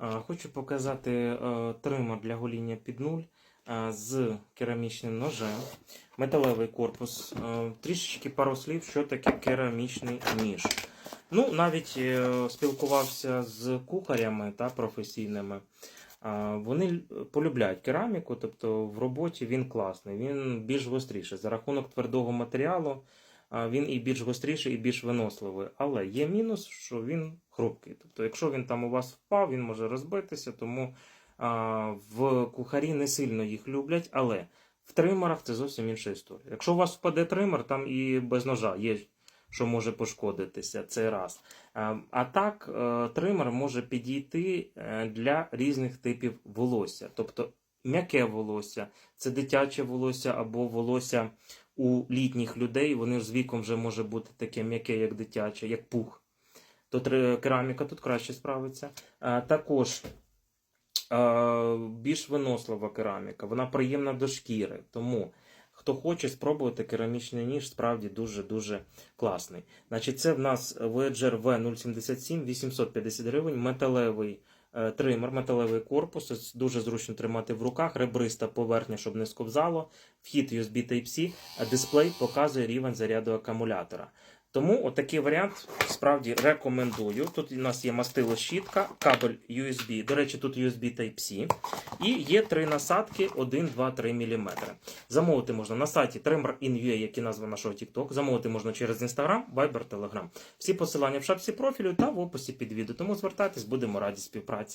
Е, Хочу показати е, тример для гоління під нуль е, з керамічним ножем, металевий корпус. Трішечки пару слів, що таке керамічний ніж. Ну, навіть спілкувався з кухарями та професійними. Вони полюбляють кераміку, тобто в роботі він класний, він більш гостріший. За рахунок твердого матеріалу він і більш гостріший, і більш виносливий. Але є мінус, що він хрупкий. Тобто, якщо він там у вас впав, він може розбитися, тому в кухарі не сильно їх люблять, але в тримерах це зовсім інша історія. Якщо у вас впаде тример, там і без ножа є, що може пошкодитися, це раз. А, а так, е, тример може підійти е, для різних типів волосся. Тобто м'яке волосся, це дитяче волосся або волосся у літніх людей. Вони ж з віком вже може бути таке м'яке, як дитяче, як пух. То кераміка тут краще справиться. А, також е, більш винослива кераміка, вона приємна до шкіри. Тому хто хоче спробувати керамічний ніж, справді дуже-дуже класний. Значить, це в нас Voyager V077, 850 гривень, металевий тример, металевий корпус. Дуже зручно тримати в руках, ребриста поверхня, щоб не сковзало. Вхід USB Type-C, дисплей показує рівень заряду акумулятора. Тому отакий варіант справді рекомендую. Тут у нас є мастило щітка, кабель USB. До речі, тут USB Type-C. І є три насадки 1, 2, 3 мм. Замовити можна на сайті Trimmer.in.ua, як і назва нашого TikTok. Замовити можна через Instagram, Viber, Telegram. Всі посилання в шапці профілю та в описі під відео. Тому звертайтесь, будемо раді співпраці.